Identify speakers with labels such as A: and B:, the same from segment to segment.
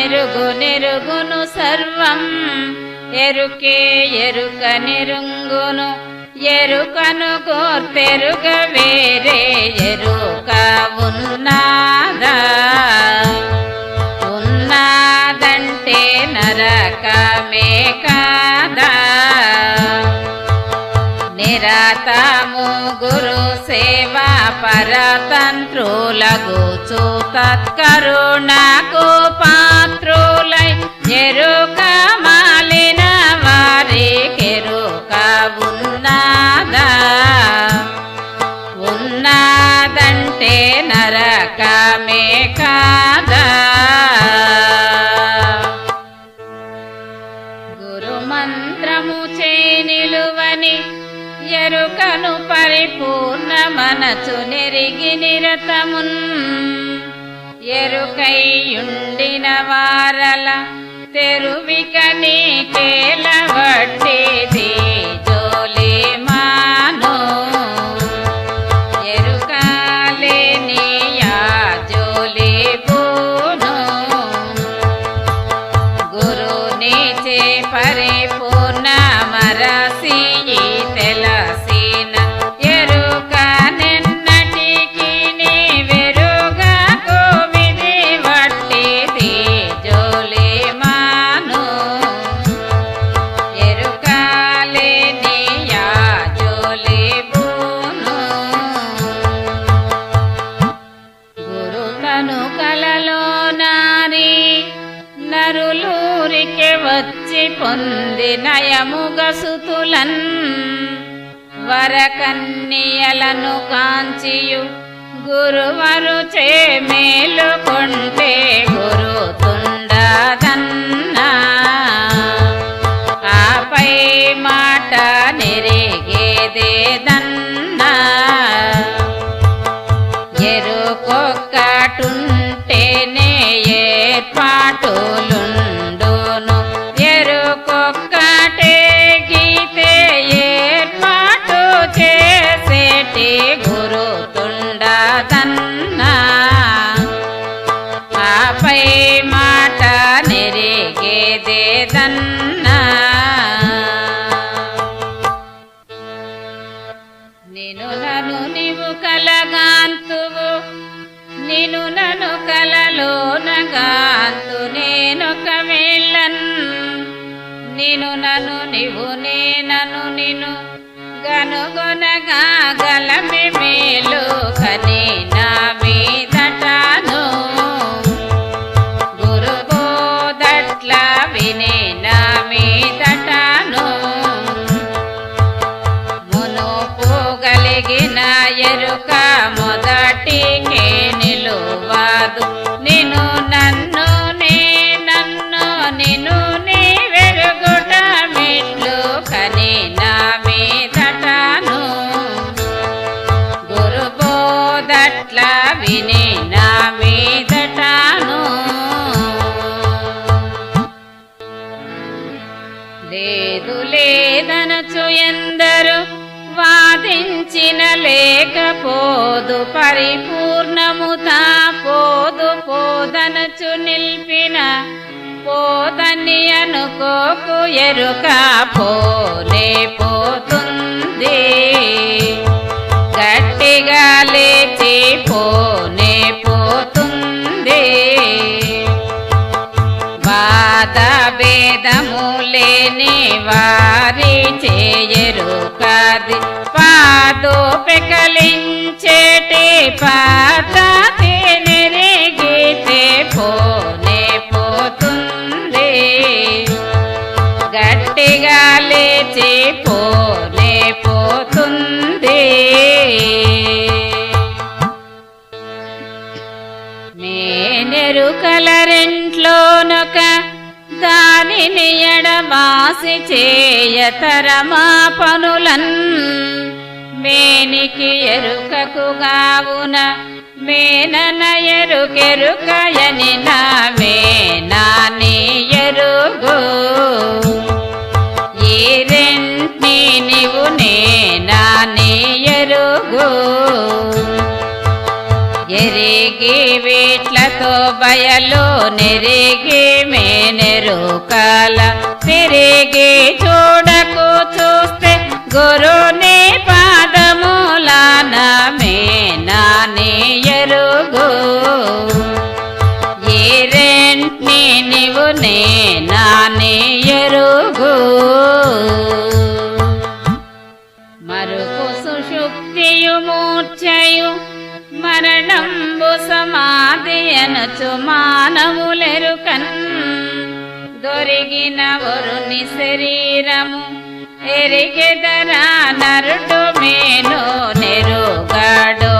A: నెరుగు నెరుగును సర్వం. ఎరుకే ఎరుక నెరుంగును ఎరుకను గోర్తెరుగ వేరే ఎరుక ఉన్నాదా? ఉన్నాదంటే నరకమే కాదా? నిరాతము గురు సే పరతంత్రులగుచు తత్కరుణకు పాత్రులై ఎరుక మాలిన వారికెరుక ఉన్నాదా ఉన్నాదంటే నరకమే కా మనసు నెరిగి నిరతమున్ ఎరుకైయుండిన వారల తెరువిక నీకేల నయముగసుతులన్ వరకన్యలను కాంచియు గురువరు చే మేలుకొంటే గురుతుండదన్నా. ఆపై మాట నిరిగేదేదా కలలోనగాందు నేనొక వేళన్ నిను నను నీవు నేనను నిను గనుగొనగా గలమి మేలు కని నా మీదటాను వాదించిన లేకపోదు పరిపూర్ణముతా పోదు పోదనచు నిల్పిన పోదని అనుకోకు ఎరుక పోలే పోతుంది. గట్టిగా లేచి పోనే పోతుంది. బాధ భేదము లేని వారి చేయరు కాది పాదో పెకలించేటి పాత నెరిగితే పోనే పోతుంది. గట్టిగా లేచి పోనే పోతుంది. మేనెరుకలరెంట్లోనొక దానిని ఎడబాసి చేయతరమా పనులన్. మేనికి ఎరుకకు గావున మేనన ఎరుకెరుకయని నా మేనాని ఎరుగు. ఈ రెంట్ని నీవు నేనాని ఎరుగు. ఎరిగి వీట్లతో బయలు నిరిగి మేనెరు కాల. తిరిగి చూడకు చూస్తే గురుని పాదములాన మేనాని ఎరుగు. ఈ రెంట్ని నీవు నేనాని ఎరుగు. మరుకు సుషుప్తియు మూర్చయు మరణంబు సమాధి అనుచు మానవులెరుకన్. దొరిగిన వరుని శరీరము ఎరిగెదరా నరుడు మేను నెరుగాడు.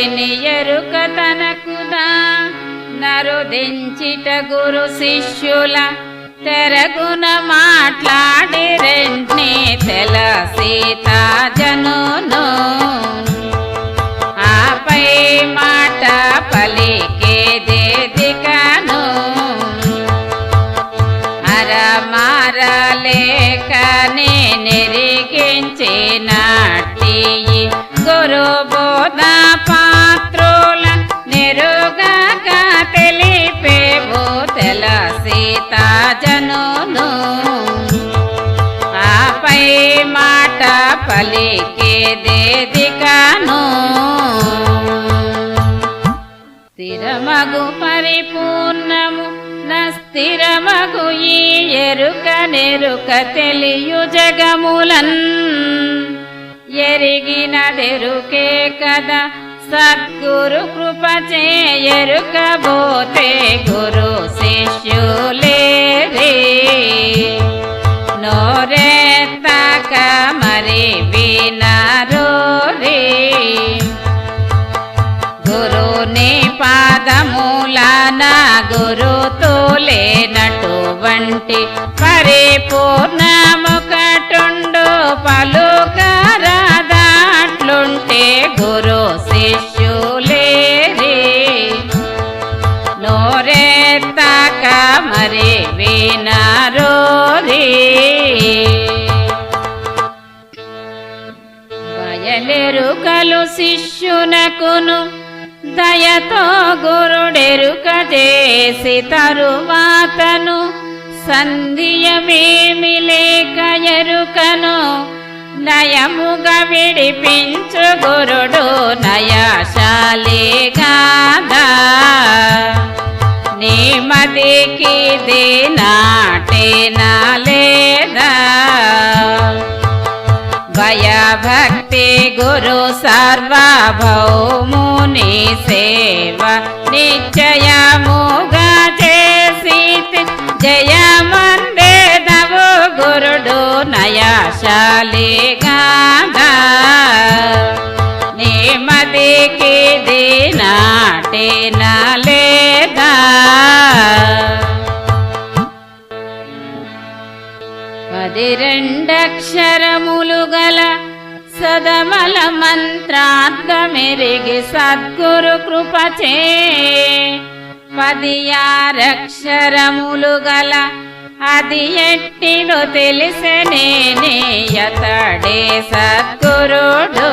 A: లేని ఎరుక తనకుదా? నరుదించిట గురు శిష్యుల తెరగున మాట్లాడి రెంట్ని తెల సీతా ఆపై మా మాట పలికేదే దికను స్థిరమగు పరిపూర్ణము నస్థిరమగు ఈ ఎరుక నెరుక తెలియు జగములన్ ఎరిగినదెరుకే కదా సద్గురు కృప చేయరుకబోతే గురు శిష్యులేరే నోరెత్తక మరి వినరో రే గురుని పాదమూలాన గురుతో లేనటువంటి పరిపూర్ణముకటుండు గురుడెరుకలు శిష్యునకును దయతో గురుడెరుక చేసి తరువాతను? సంధియమేమి లేక ఎరుకను? నయముగా విడిపించు గురుడు నయశాలి గాదా. నీ మదికి దే నాటేనా లేదా? భయభక్తి గురు సార్వభౌముని సేవ నిశ్చయముగా చేసి జయమందేదవు గురుడు నయశాలి గాదా నెమ్మదికి దినాటిన లేదా పది రెండక్షరములు గల సదమల మంత్రార్థమెరిగి సద్గురు కృపచే. పదియారక్షరములు గల అది ఎట్టిలో తెలిసనే అతడే సద్గురుడు.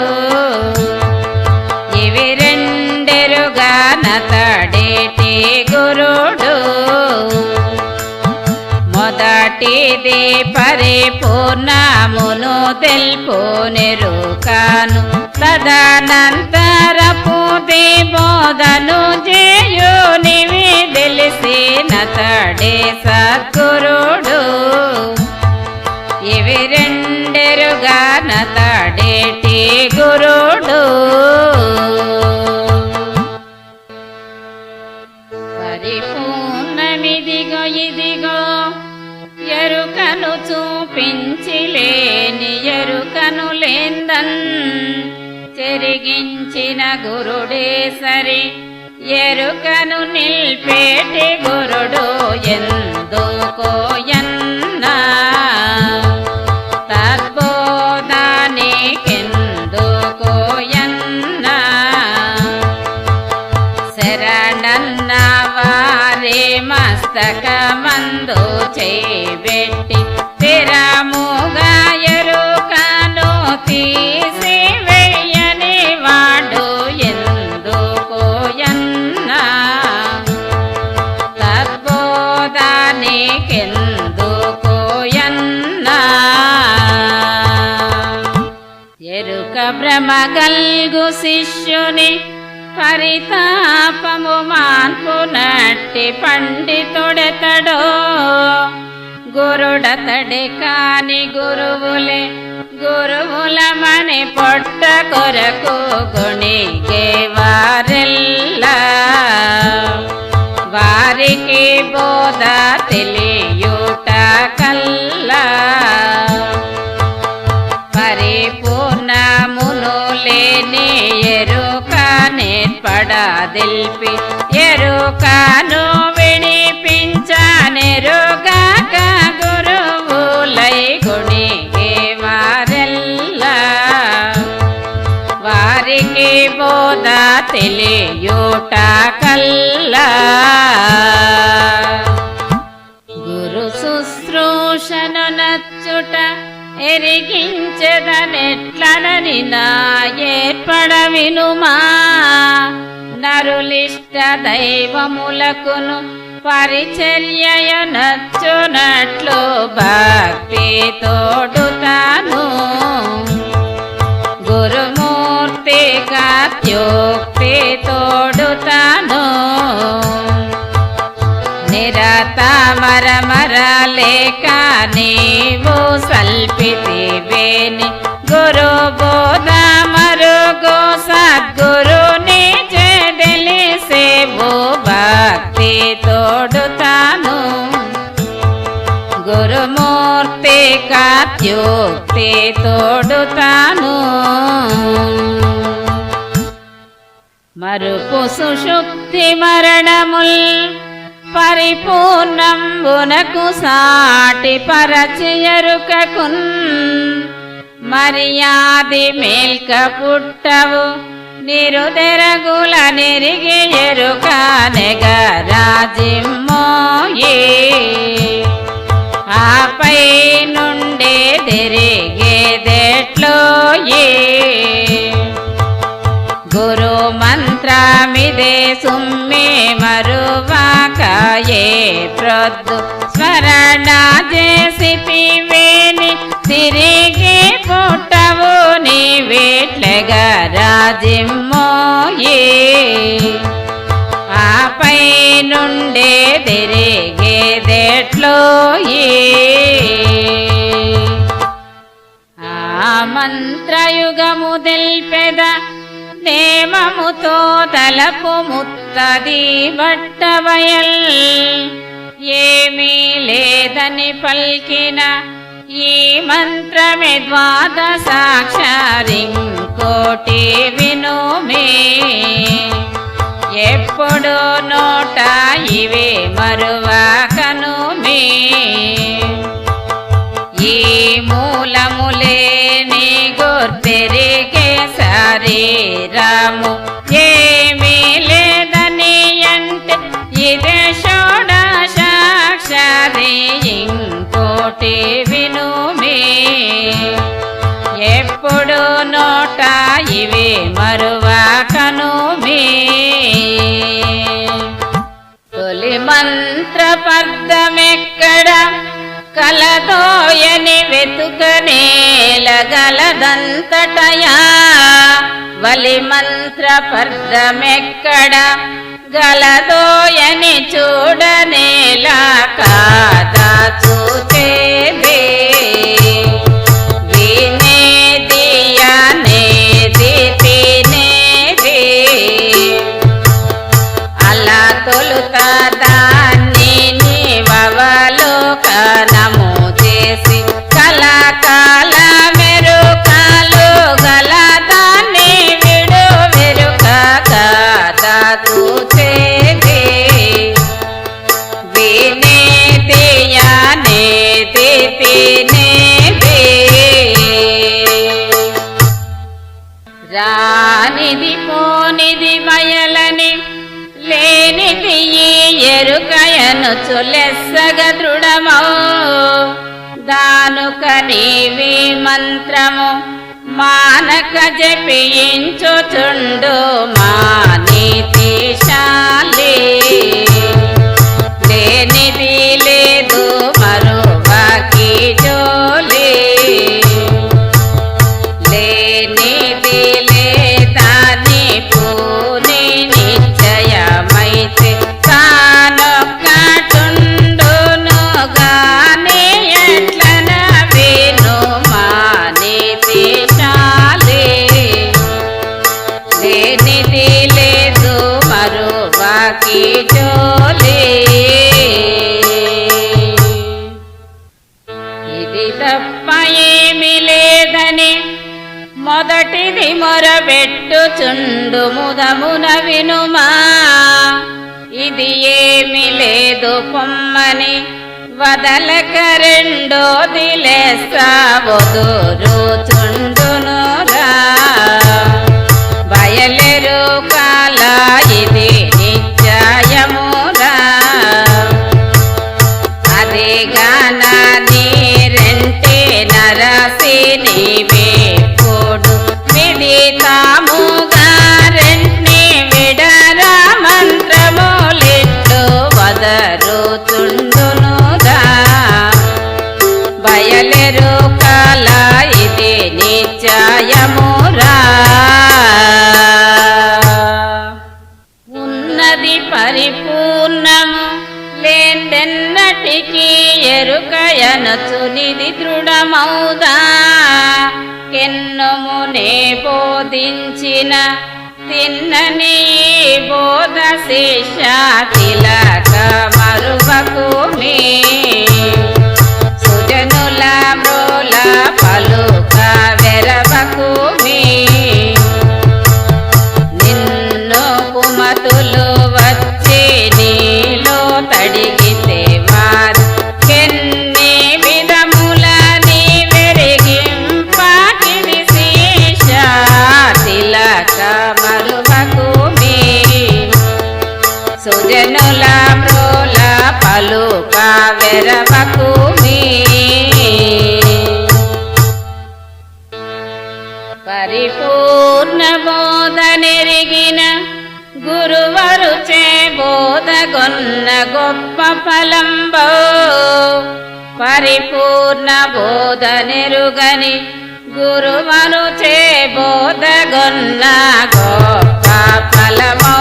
A: ఇవి రెండెరుగా నతడేటి మొదటిది పరిపూర్ణమును తెలుపు నెరుకాను తదనంతరపు బోధను చేయు నివి తెలిసినతడే సద్గురుడు. ఇవి రెండెరుగా నతడేటి గురు చూపించి ఎరుకను లేందన్ చెరిగించిన గురుడే సరి ఎరుకను నిల్పేటి గురుడు ఎందుకోయన్నా తద్బోధానికెందుకోయన్నా శరణన్న వారి మస్తకమందు చేబెట్టి భ్రమ గల్గు శిష్యుని పరితాపము మాన్పు నట్టి పండితుడెతడో. గురుడతడి కాని గురువులే గురువులమని పొట్ట కొరకు గుణిగే వారెల్లా. పడదిల్పి ఎరుకాను వినిపించనెరుగక గురువులై గుణిగే వారెల్ల వారికి బోధ తెలియూట కల్లా గురు శుశ్రూషను నచ్చుట ఎరిగించదనెట్లనని నా ఏర్పడ వినుమా నరులిష్ట దైవములకును పరిచర్య నచ్చునట్లు భక్తి తోడుతాను గురుమూర్తి కాత్యోక్తి తోడుతాను నిరత మర మర లేక నీవు సల్పితివేని గురు బోధ మరుగు సద్గురు తెలిసేవు భక్తి తోడుతాను. గురుమూర్తి కాత్యోక్తి తోడుతాను. మరుపు సుషుప్తి మరణముల్ పరిపూర్ణంబునకు సాటి పరచయరుకకున్. మర్యాది మేల్క పుట్టవు. నిరుదెరగుల నెరిగి ఎరుక నెగరాజిమ్మోయే ఆపై నుండి తిరిగేదెట్లోయే గురు మంత్రమిదే సుమ్మి మరువాకాయే ప్రొద్దు స్మరణ చేసితివేని తిరిగి పుట్ట నీవేట్లగా రాజిమ్మోయే ఆపై నుండే తిరిగేదెట్లోయే ఆ మంత్రయుగము తెల్పెద నేమముతో తలపు ముత్తది బట్టవయల్. ఏమీ లేదని పల్కిన ఈ మంత్రమే ద్వాదశాక్షరింకోటి వినుమే. ఎప్పుడు నోట ఇవే మరువాకను మే ఈ మూలములే నీ గుర్తెరిగే శరీరము ఏమీ లేదని అంటే ఇదే షోడశాక్షరి ఇంకోటి వినుమే. ఎప్పుడు నోట ఇవి మరువాకను మే. తొలి మంత్ర పర్దమెక్కడ కలదోయని వెతుకనేలగలదంతటయా వలి మంత్ర పర్దమెక్కడ గలదోయని చూడనేలా కాద చొలెస్సగ దృఢమో. దానుక నీవి మంత్రము మానక జపించుచుండు మా నీతిశాలే మొదటిది మొరబెట్టుచుండు ముదమున వినుమా. ఇది ఏమి లేదు పొమ్మని వదలక రెండోది లేస్తావు దూరుచుండును ఎరుకయనచునిది దృఢమౌదా. కెన్నుమునే బోధించిన తిన్నని బోధ శేష తిలక మరువకు మీ కొన్న గొప్ప ఫలంబో పరిపూర్ణ బోధ నిరుగని గురువను చేబోధగొన్న గొప్ప ఫలమో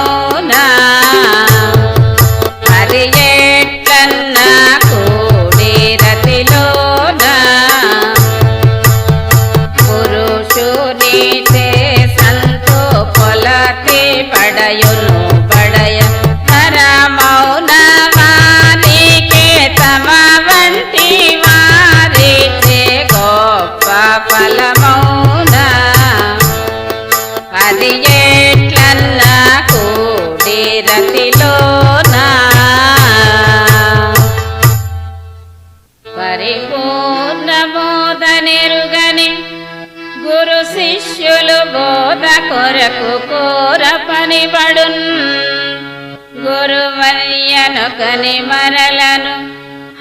A: గురు శిష్యులు బోధ కొరకు కోర పనిబడున్ గురువర్యను కని మరలను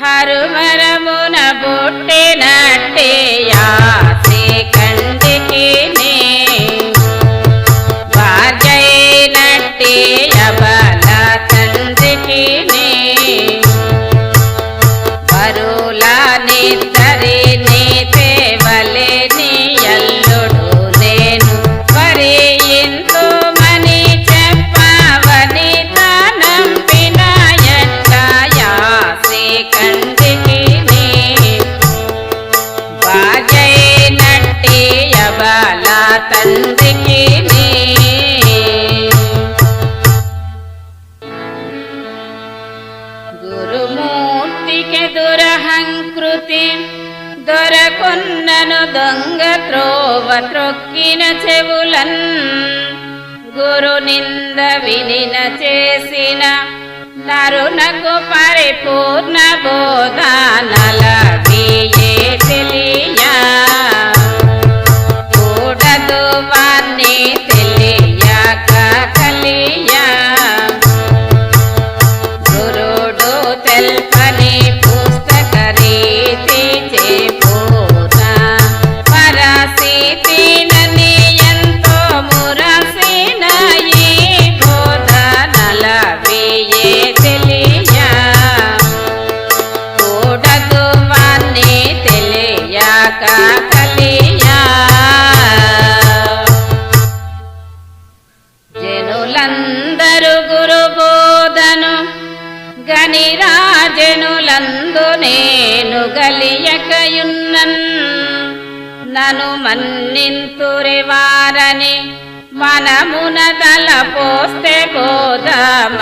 A: హరువరమున పుట్టినట్టేయా దురహంకృతి దొరకున్నను దొంగ త్రోవ త్రొక్కిన చెవులన్. గురు నింద వినిన చేసిన నరునకు పరిపూర్ణ బోధానల తెలియ. మనమున తల పోస్తే గోదమ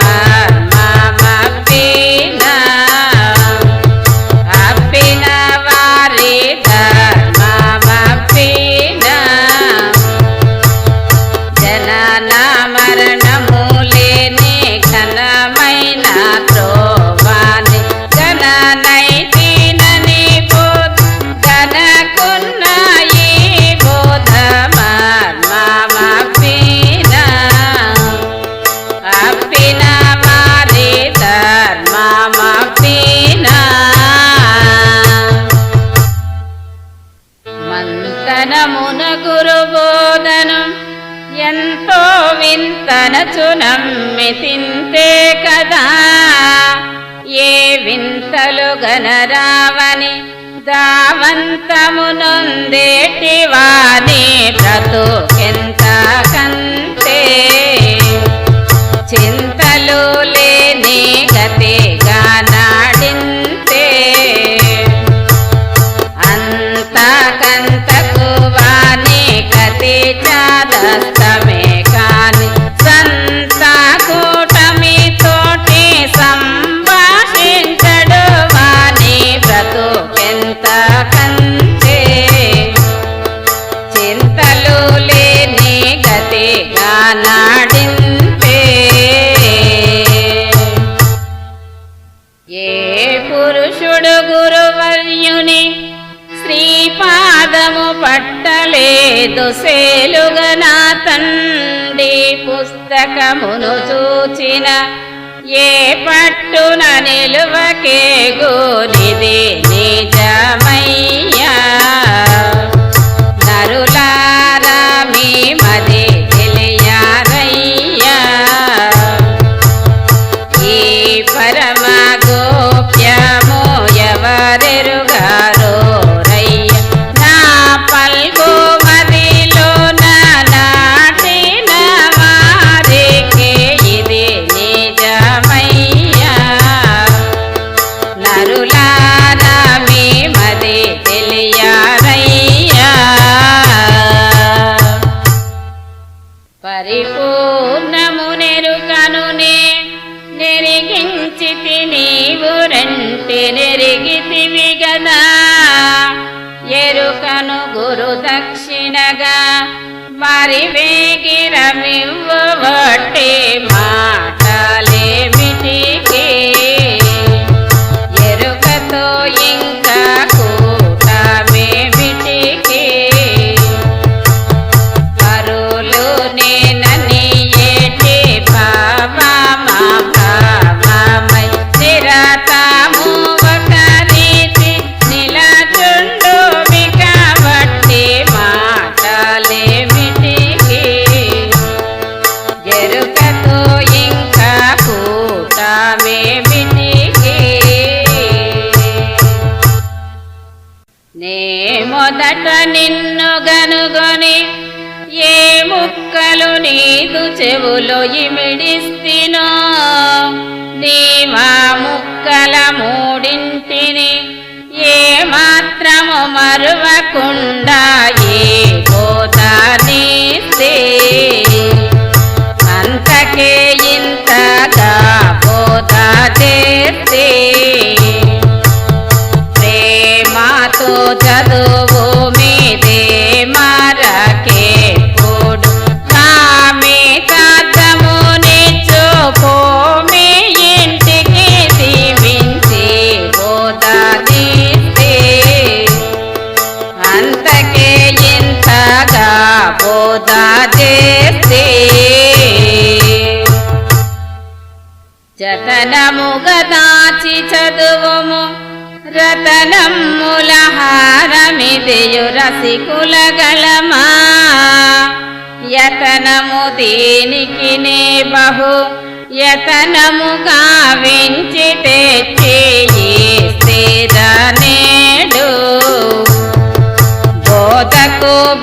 A: మనసు నమ్మి తింతే కదా. ఏ వింతలు గనరావని దావంతమునొందేటివాని ఎంత కంతే ఏ పురుషుడు గురువర్యుని శ్రీపాదము పుస్తకమును చూచిన. ఏ పట్టున నిలువకే గోనిది నిజమయ్యా. నిన్ను గనుగొని ఏ ముక్కలు నీదు చెవులో ఇమిడిస్తినో? నీవా ముక్కల మూడింటిని ఏ మాత్రము మరువకుండా? కాచి చదువుము. రతనములహారమిదియు రసికులగలమా యతనము దీనికి నే బహు. యతనము కావించి తెచ్చి స్థిర నేడు బోధకు